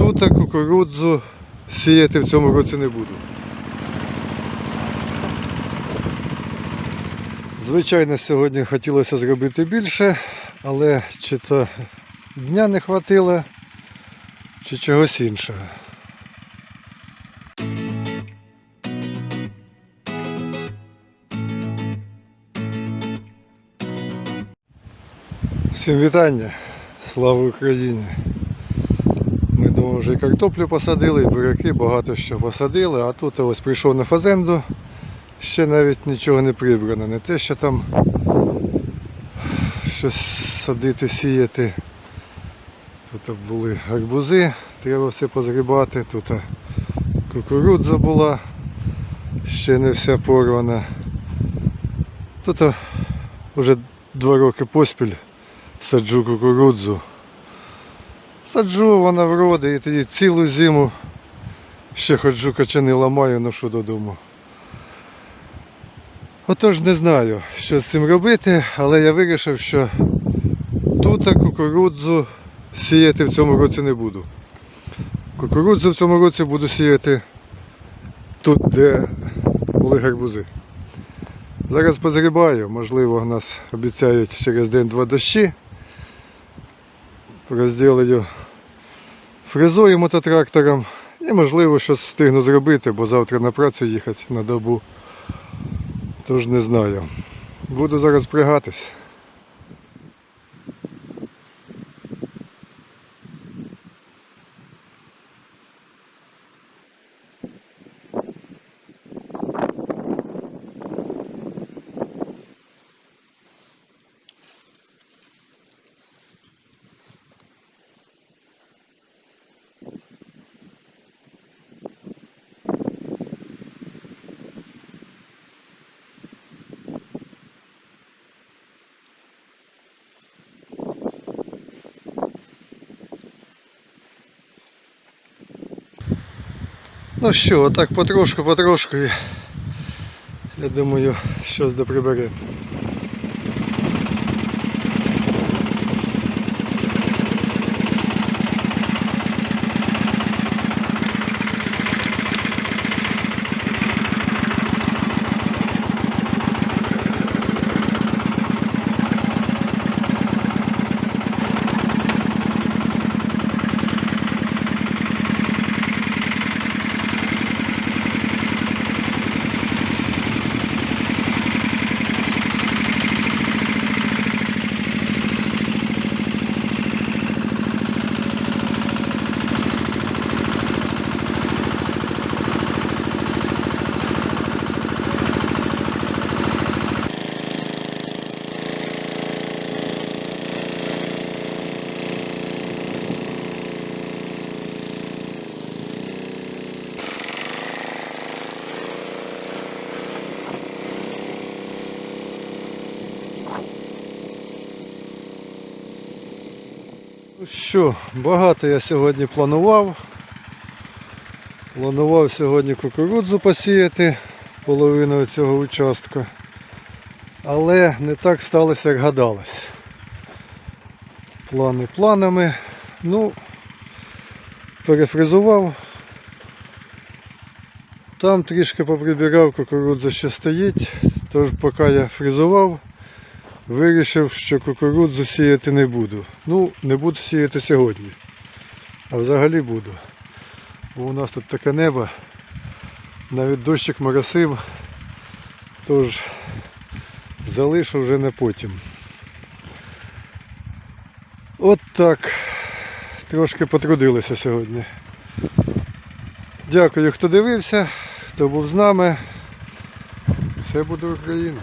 Тут кукурудзу сіяти в цьому році не буду. Звичайно, сьогодні хотілося зробити більше, але чи то дня не хватило, чи чогось іншого. Всім вітання! Слава Україні! Ми думаю, вже і картоплю посадили, і буряки, багато що посадили, а тут ось прийшов на фазенду, ще навіть нічого не прибрано. Не те, що там щось садити, сіяти. Тут були гарбузи, треба все позгрібати, тут кукурудза була, ще не вся порвана. Тут вже два роки поспіль саджу кукурудзу. Саджу вона вроде і тоді цілу зиму ще ходжу качани ламаю, ношу додому. Отож не знаю, що з цим робити, але я вирішив, що тут кукурудзу сіяти в цьому році не буду. Кукурудзу в цьому році буду сіяти тут, де були гарбузи. Зараз позгрібаю, можливо, нас обіцяють через день-два дощі. Розділю фрезою мототрактором і можливо щось встигну зробити, бо завтра на працю їхати на добу. Тож не знаю. Буду зараз пригатись. Ну що, отак потрошку, потрошку. і Я думаю, щось да що, багато я сьогодні планував. Планував сьогодні кукурудзу посіяти половину цього участка. Але не так сталося, як гадалось. Плани планами. Ну, перефризував. Там трішки поприбирав, кукурудза ще стоїть. Тож поки я фризував, вирішив, що кукурудзу сіяти не буду. Ну, не буду сіяти сьогодні. А взагалі буду. Бо у нас тут таке небо. Навіть дощик моросив. Тож залишу вже на потім. От так. Трошки потрудилися сьогодні. Дякую, хто дивився, хто був з нами. Все буде Україна.